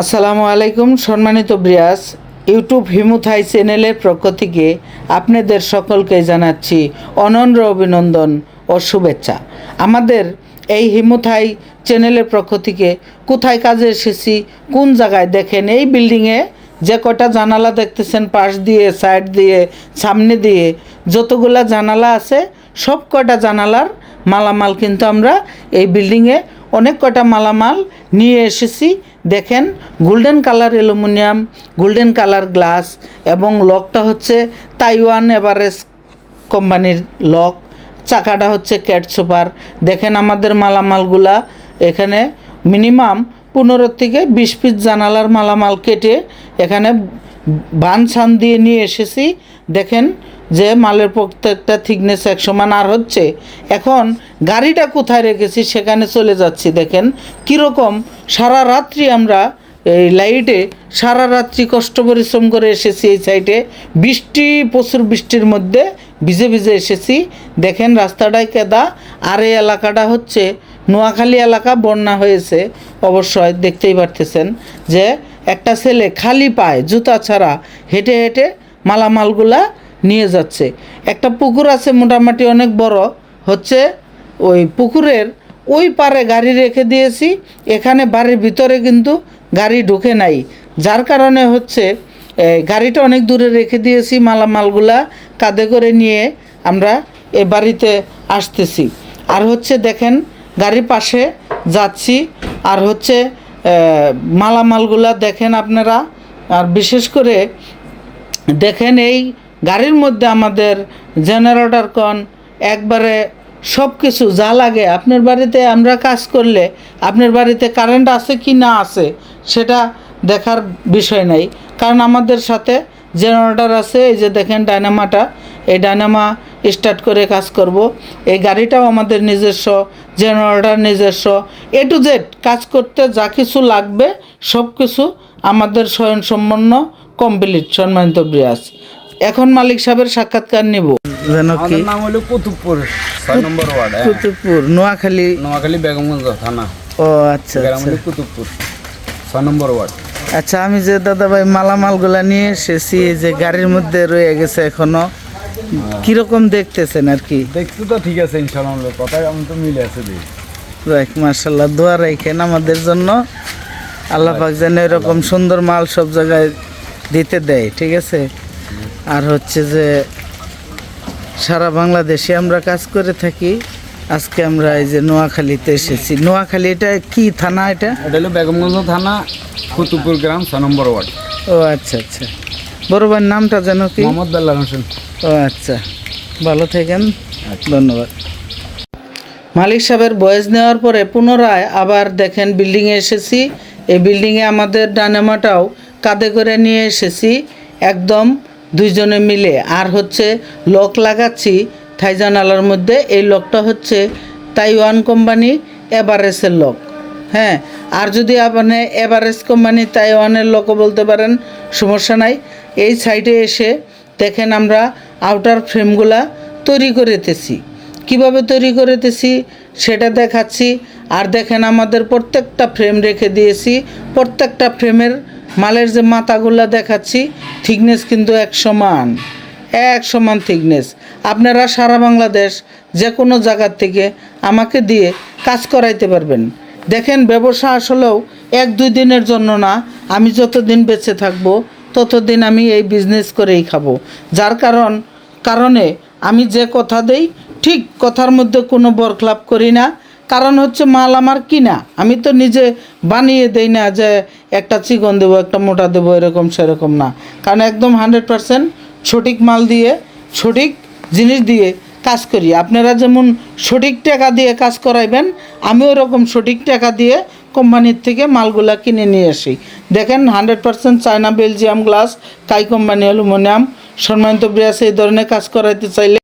আসসালামু আলাইকুম, সম্মানিত ব্রিয়াস, ইউটিউব হিমুথাই চ্যানেলের পক্ষ থেকে আপনাদের সকলকে জানাচ্ছি অনন্য অভিনন্দন ও শুভেচ্ছা। আমাদের এই হিমুথাই চ্যানেলের পক্ষ থেকে কোথায় কাজে এসেছি, কোন জায়গায় দেখেন, এই বিল্ডিংয়ে যে কটা জানালা দেখতেছেন, পাশ দিয়ে, সাইড দিয়ে, সামনে দিয়ে, যতগুলা জানালা আছে, সব কটা জানালার মালামাল কিন্তু আমরা এই বিল্ডিংয়ে অনেক কটা মালামাল নিয়ে এসেছি। দেখেন golden colour aluminium golden colour glass এবং লকটা হচ্ছে তাইওয়ান এভারেস্ট কোম্পানির লক চাকাটা হচ্ছে ক্যাট সুপার দেখেন আমাদের মালামালগুলা এখানে মিনিমাম পনেরো থেকে বিশ পিস জানালার মালামাল কেটে এখানে বান ছান দিয়ে নিয়ে এসেছি। দেখেন যে মালের প্রত্যেকটা থিকনেস এক সমান আর হচ্ছে, এখন গাড়িটা কোথায় রেখেছি সেখানে চলে যাচ্ছি, দেখেন কীরকম সারা রাত্রি আমরা এই লাইটে সারা রাত্রি কষ্ট পরিশ্রম করে এসেছি এই সাইডে বৃষ্টি, প্রচুর বৃষ্টির মধ্যে ভিজে ভিজে এসেছি, দেখেন রাস্তাটায় কেদা, আর এই এলাকাটা হচ্ছে নোয়াখালী এলাকা, বন্যা হয়েছে অবশ্যই দেখতেই পারতেছেন যে একটা ছেলে খালি পায় জুতা ছাড়া হেঁটে হেঁটে মালামালগুলা নিয়ে যাচ্ছে। একটা পুকুর আছে মোটামুটি অনেক বড়, হচ্ছে ওই পুকুরের ওই পারে গাড়ি রেখে দিয়েছি, এখানে বাড়ির ভিতরে কিন্তু গাড়ি ঢুকে নাই। যার কারণে হচ্ছে গাড়িটা অনেক দূরে রেখে দিয়েছি মালামালগুলা কাঁধে করে নিয়ে আমরা এ বাড়িতে আসতেছি। আর হচ্ছে দেখেন গাড়ির পাশে যাচ্ছি, আর হচ্ছে মালামালগুলা দেখেন আপনারা, আর বিশেষ করে দেখেন এই গাড়ির মধ্যে আমাদের জেনারেটর কন, একবারে সব কিছু যা লাগে, আপনার বাড়িতে আমরা কাজ করলে আপনার বাড়িতে কারেন্ট আছে কি না আছে, সেটা দেখার বিষয় নাই। কারণ আমাদের সাথে জেনারেটর আছে, এই যে দেখেন ডায়নামাটা, এই ডায়নামা স্টার্ট করে কাজ করব। এই গাড়িটাও আমাদের নিজস্ব, জেনারেটর নিজস্ব। এ টু জেড কাজ করতে যা কিছু লাগবে সব কিছু আমাদের স্বয়ংসম্পন্ন কমপ্লিট সম্মানিত ব্রিয়াস এখন মালিক সাহেবের সাক্ষাৎকার নেব। যেন কি? নাম হলো কুতুবপুর। ছয় নম্বর ওয়ার্ড হ্যাঁ। কুতুবপুর নোয়াখালী। নোয়াখালী বেগমগঞ্জ থানা। ও আচ্ছা আচ্ছা। হলো কুতুবপুর। ছয় নম্বর ওয়ার্ড। আচ্ছা আমি যে দাদা ভাই মালামালগুলা নিয়ে এসেছি যে গাড়ির মধ্যে রয়ে গেছে এখনও কীরকম দেখতেছেন আর কি? দেখছি তো ঠিক আছে ইনশাল্লাহ আমি তো মিলে আছে দেখি। মার্শাল্লাহ দোয়া রাখেন আমাদের জন্য। আল্লাহ পাক যেন এরকম সুন্দর মাল সব জায়গায় দিতে দেয় ঠিক আছে? আর হচ্ছে যে সারা বাংলাদেশে আমরা কাজ করে থাকি। আজকে আমরা এই যে নোয়াখালীতে এসেছি। নোয়াখালী এটা কি থানা এটা? এটা হলো বেগমগঞ্জ থানা কুতুবপুর গ্রাম ছয় নম্বর ওয়ার্ড। ও আচ্ছা আচ্ছা। বড় ভাইয়ের নামটা যেন কি? মোহাম্মদ বেল্লাল হোসেন। ও আচ্ছা। ভালো থাকেন। ধন্যবাদ। মালিক সাহেবের বয়স নেওয়ার পরে পুনরায় আবার দেখেন বিল্ডিংয়ে এসেছি। এই বিল্ডিংয়ে আমাদের ডানেমাটাও কাঁধে করে নিয়ে এসেছি। একদম দুইজনে মিলে। আর হচ্ছে লক লাগাচ্ছি থাইজানালার মধ্যে। এই লকটা হচ্ছে তাইওয়ান কোম্পানি এভারেস্টের লক। হ্যাঁ আর যদি আপনি এভারেস্ট কোম্পানি তাইওয়ানের লোকও বলতে পারেন, সমস্যা নাই। এই সাইডে এসে দেখেন আমরা আউটার ফ্রেমগুলা তৈরি করেতেছি। কীভাবে তৈরি করেতেছি সেটা দেখাচ্ছি। আর দেখেন আমাদের প্রত্যেকটা ফ্রেম রেখে দিয়েছি। প্রত্যেকটা ফ্রেমের মালের যে মাথাগুলা দেখাচ্ছি থিকনেস কিন্তু এক সমান এক সমান থিকনেস আপনারা সারা বাংলাদেশ যে কোনো জায়গার থেকে আমাকে দিয়ে কাজ করাইতে পারবেন। দেখেন, ব্যবসা আসলেও এক, দুই দিনের জন্য না, আমি যতদিন বেঁচে থাকব, ততদিন আমি এই বিজনেস করেই খাব। যার কারণ, কারণে আমি যে কথা দেই, ঠিক কথার মধ্যে কোনো বরখলাপ করি না। কারণ হচ্ছে মাল আমার কিনা। আমি তো নিজে বানিয়ে দেই না যে একটা চিকন দেবো, একটা মোটা দেবো, এরকম সেরকম না। কারণ একদম হান্ড্রেড পারসেন্ট সঠিক মাল দিয়ে, সঠিক জিনিস দিয়ে কাজ করি। আপনারা যেমন সঠিক টাকা দিয়ে কাজ করাইবেন, আমি ওরকম সঠিক টাকা দিয়ে কোম্পানির থেকে মালগুলা কিনে নিয়ে আসি। দেখেন hundred percent China, Belgium, glass, কাই কোম্পানি, অ্যালুমিনিয়াম, সম্মানিত ব্রিয়াস এই ধরনের কাজ করাইতে চাইলে